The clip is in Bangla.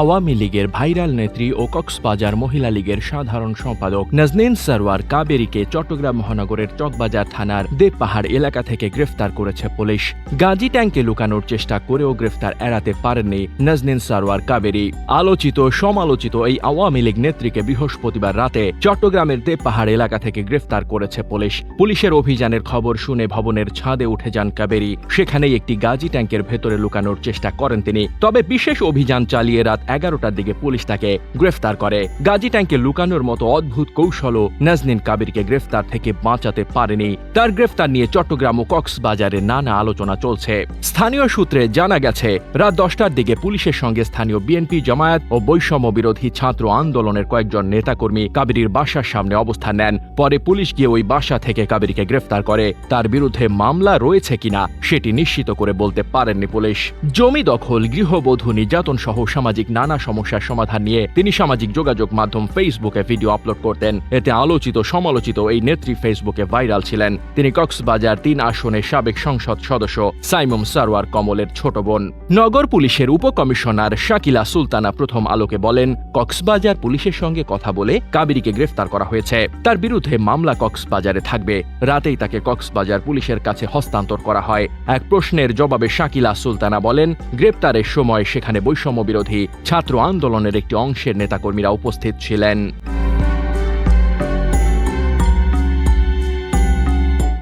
আওয়ামী লীগের ভাইরাল নেত্রী ও কক্সবাজার মহিলা লীগের সাধারণ সম্পাদক নাজনীন সারওয়ার কাবেরীকে চট্টগ্রাম মহানগরের চকবাজার থানার দেবপাহাড় এলাকা থেকে গ্রেফতার করেছে পুলিশ। গাজী ট্যাঙ্কে লুকানোর চেষ্টা করেও গ্রেফতার এড়াতে পারেননি নাজনীন সারওয়ার কাবেরী। আলোচিত সমালোচিত এই আওয়ামী লীগ নেত্রীকে বৃহস্পতিবার রাতে চট্টগ্রামের দেবপাহাড় এলাকা থেকে গ্রেফতার করেছে পুলিশ। পুলিশের অভিযানের খবর শুনে ভবনের ছাদে উঠে যান কাবেরী। সেখানেই একটি গাজী ট্যাঙ্কের ভেতরে লুকানোর চেষ্টা করেন তিনি। তবে বিশেষ অভিযান চালিয়ে রাত এগারোটার দিকে পুলিশ তাকে গ্রেফতার করে। গাজী ট্যাঙ্কে লুকানোর মতো অদ্ভুত কৌশলও নাজনীন কাবিরকে গ্রেফতার থেকে বাঁচাতে পারেনি। তার গ্রেফতার নিয়ে চট্টগ্রাম ও কক্সবাজারে নানা আলোচনা চলছে। স্থানীয় সূত্রে জানা গেছে, রাত দশটার দিকে পুলিশের সঙ্গে স্থানীয় বিএনপি জামায়াত ও বৈষম্য বিরোধী ছাত্র আন্দোলনের কয়েকজন নেতাকর্মী কাবেরীর বাসার সামনে অবস্থান নেন। পরে পুলিশ গিয়ে ওই বাসা থেকে কাবেরীকে গ্রেফতার করে। তার বিরুদ্ধে মামলা রয়েছে কিনা সেটি নিশ্চিত করে বলতে পারেননি পুলিশ। জমি দখল, গৃহবধূ নির্যাতন সহ সামাজিক নানা সমস্যার সমাধান নিয়ে তিনি সামাজিক যোগাযোগ মাধ্যম ফেসবুকে ভিডিও আপলোড করতেন। এতে আলোচিত, সমালোচিত এই নেত্রী ফেসবুকে ভাইরাল ছিলেন। তিনি কক্সবাজার তিন আসনের সাবেক সংসদ সদস্য, সাইমুম সারওয়ার কমলের ছোট বোন। নগর পুলিশের উপকমিশনার শাকিলা সুলতানা প্রথম আলোকে বলেন, কক্সবাজার পুলিশের সঙ্গে কথা বলে কাবেরীকে গ্রেফতার করা হয়েছে। তার বিরুদ্ধে মামলা কক্সবাজারে থাকবে। রাতেই তাকে কক্সবাজার পুলিশের কাছে হস্তান্তর করা হয়। এক প্রশ্নের জবাবে শাকিলা সুলতানা বলেন, গ্রেপ্তারের সময় সেখানে বৈষম্য বিরোধী ছাত্র আন্দোলনের একটি অংশের নেতাকর্মীরা উপস্থিত ছিলেন।